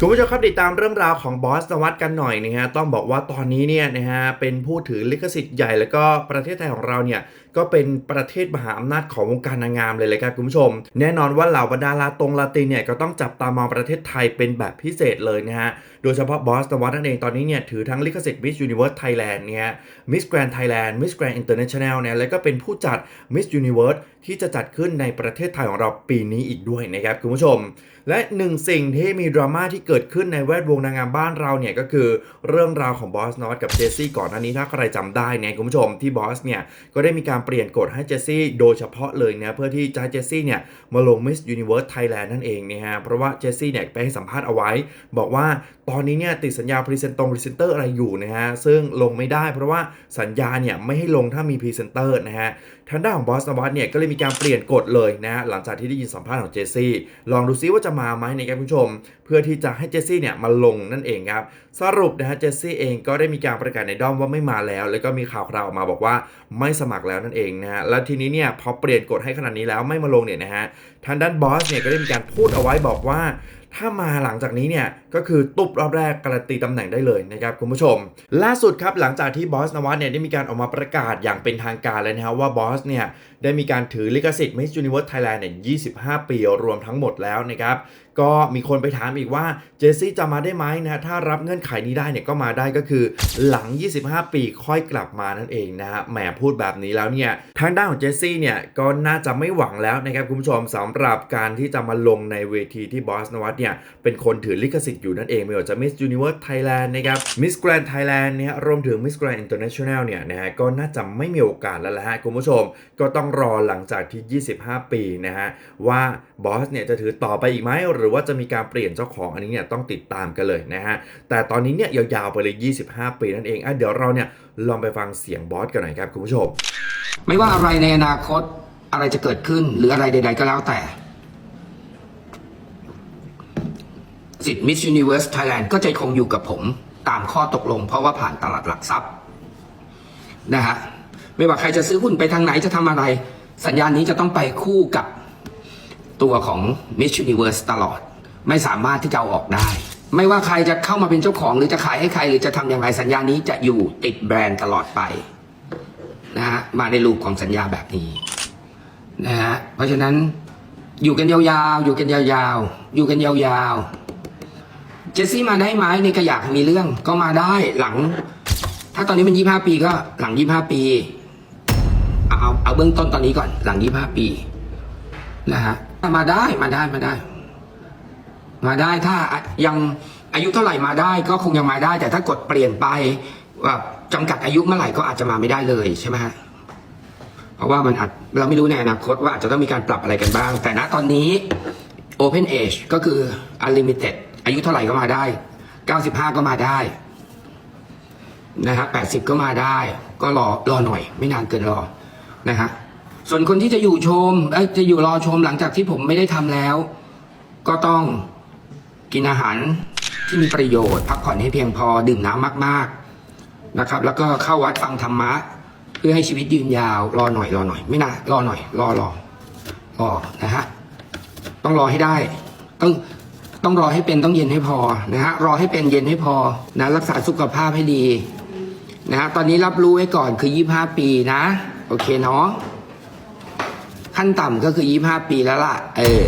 คุณผู้ชมครับติดตามเรื่องราวของบอสนวัตกันหน่อยนะฮะต้องบอกว่าตอนนี้เนี่ยนะฮะเป็นผู้ถือลิขสิทธิ์ใหญ่แล้วก็ประเทศไทยของเราเนี่ย ก็เป็นประเทศมหาอำนาจของวงการนางงามเลยเลยครับคุณผู้ชม แน่นอนว่าเหล่าบรรดาลาตรงลาตินเนี่ยก็ต้องจับตามองประเทศไทยเป็นแบบพิเศษเลยนะฮะ โดยเฉพาะบอสนวัตนั่นเองตอนนี้เนี่ยถือทั้งลิขสิทธิ์ Miss Universe Thailand เนี่ย Miss Grand Thailand Miss Grand International เนี่ยแล้วก็เป็นผู้จัด Miss Universe ที่จะจัดขึ้นในประเทศไทยของเราปีนี้อีกด้วยนะครับคุณผู้ชม และหนึ่งสิ่งที่มีดราม่าที่เกิดขึ้นในแวดวงนางงามบ้านเราเนี่ยก็คือเรื่องราวของบอสนอตกับเจสซี่ก่อนหน้านี้ถ้าใครจำได้เนี่ยคุณผู้ชมที่บอสเนี่ยก็ได้มีการเปลี่ยนกฎให้เจสซี่โดยเฉพาะเลยนะเพื่อที่จะให้เจสซี่เนี่ยมาลง Miss Universe Thailand นั่นเองนะฮะเพราะว่าเจสซี่เนี่ยไปให้สัมภาษณ์เอาไว้ บอกว่าตอนนี้เนี่ยติดสัญญาพรีเซนต์ตรงพรีเซนเตอร์อะไรอยู่นะฮะซึ่งลงไม่ได้เพราะว่าสัญญาเนี่ยไม่ให้ลงถ้ามีพรีเซนเตอร์นะฮะทางด้านของบอสนวัตเนี่ยก็เลยมีการเปลี่ยนกฎเลยนะหลังจากที่ได้ยินสัมภาษณ์ของเจสซี่ลองดูซิว่าจะมาไหมนะครับคุณผู้ชม เพื่อที่จะให้เจสซี่เนี่ยมาลงนั่นเองครับสรุปนะฮะเจสซี่เองก็ได้มีการประกาศในด้อมว่าไม่มาแล้ว แล้วก็มีข่าวคราวออกมาบอกว่าไม่สมัครแล้วนั่นเองนะฮะแล้วทีนี้เนี่ยพอเปลี่ยนกฎให้ขนาดนี้แล้วไม่มาลงเนี่ยนะฮะทางด้านบอสเนี่ยก็ได้มีการพูดเอาไว้บอกว่า ถ้ามาหลังจากนี้เนี่ยก็คือตุบรอบแรกการันตีตำแหน่งได้เลยนะครับคุณผู้ชม ล่าสุดครับหลังจากที่บอสนวัตเนี่ยได้มีการออกมาประกาศอย่างเป็นทางการเลยนะครับว่าบอสเนี่ยได้มีการถือลิขสิทธิ์ Miss Universe Thailand เนี่ย25 ปีรวมทั้งหมดแล้วนะครับ ก็มีคนไปถามอีกว่าเจสซี่จะมาได้ไหมนะถ้ารับเงื่อนไขนี้ได้เนี่ยก็มาได้ก็คือหลัง 25 ปีค่อยกลับมานั่นเองนะฮะแหมพูดแบบนี้แล้วเนี่ยทางด้านของเจสซี่เนี่ยก็น่าจะไม่หวังแล้วนะครับคุณผู้ชมสำหรับการที่จะมาลงในเวทีที่บอสนวัตเนี่ยเป็นคนถือลิขสิทธิ์อยู่นั่นเองไม่ว่าจะ Miss Universe Thailand นะครับ Miss Grand Thailand เนี่ยรวมถึง Miss Grand International เนี่ยนะฮะก็น่าจะไม่มีโอกาสแล้วละฮะคุณผู้ชม ก็ต้องรอหลังจากที่ 25 ปีนะฮะว่าบอสเนี่ยจะถือต่อไปอีกไหมหรืือว่าจะมีการเปลี่ยนเจ้าของอันนี้เนี่ยต้องติดตามกันเลยนะฮะแต่ตอนนี้เนี่ยยาวๆไปเลย 25 ปีนั่นเองอะเดี๋ยวเราเนี่ยลองไปฟังเสียงบอสกันหน่อยครับคุณผู้ชม ไม่ว่าอะไรในอนาคตอะไรจะเกิดขึ้น หรืออะไรใด ๆ ก็แล้วแต่สิทธิ์ Miss Universe Thailand ก็จะคงอยู่กับผมตามข้อตกลง เพราะว่าผ่านตลาดหลักทรัพย์นะฮะไม่ว่าใครจะซื้อหุ้นไปทางไหนจะทำอะไร สัญญาณนี้จะต้องไปคู่กับ ตัวของ Miss Universe ตลอด ไม่สามารถที่จะเอาออกได้ ไม่ว่าใครจะเข้ามาเป็นเจ้าของ หรือจะขายให้ใคร หรือจะทำอย่างไรสัญญานี้จะอยู่ติดแบรนด์ตลอดไปนะฮะมาในรูปของสัญญาแบบนี้นะฮะเพราะฉะนั้นอยู่กันยาวๆ อยู่กันยาวๆ อยู่กันยาวๆ เจสซี่มาได้ไหมในก็อยากมีเรื่องก็มาได้หลัง ถ้าตอนนี้มันยี่ห้าปีก็หลังยี่ห้าปี เอาเอาเอาเบื้องต้นตอนนี้ก่อนหลังยี่ห้าปีนะฮะ มาได้มาได้มาได้ มาได้ถ้ายังอายุเท่าไหร่มาได้ ก็คงยังมาได้ แต่ถ้ากดเปลี่ยนไปว่าจำกัดอายุเมื่อไหร่ก็อาจจะมาไม่ได้เลยใช่ไหมฮะเพราะว่ามันอาจเราไม่รู้ในอนาคตว่าอาจจะต้องมีการปรับอะไรกันบ้าง แต่ณตอนนี้ Open Age ก็คือ Unlimited อายุเท่าไหร่ก็มาได้ 95 ก็มาได้นะฮะ80 ก็มาได้ ก็รอรอหน่อย ไม่นานเกินรอนะฮะ ส่วนคนที่จะอยู่ชมจะอยู่รอชมหลังจากที่ผมไม่ได้ทำแล้ว ก็ต้องกินอาหารที่มีประโยชน์ พักผ่อนให้เพียงพอดื่มน้ำมากๆนะครับ แล้วก็เข้าวัดฟังธรรมะ เพื่อให้ชีวิตยืนยาว รอหน่อยรอหน่อย ไม่นารอหน่อย รอรอรอนะฮะต้องรอให้ได้ ต้องต้องรอให้เป็นต้องเย็นให้พอนะฮะรอให้เป็นเย็นให้พอนะรักษาสุขภาพให้ดีนะฮะตอนนี้รับรู้ไว้ก่อนคือ 25 ปีนะ โอเคเนาะ ขั้นต่ำก็คือ 25 ปีแล้วล่ะ เออ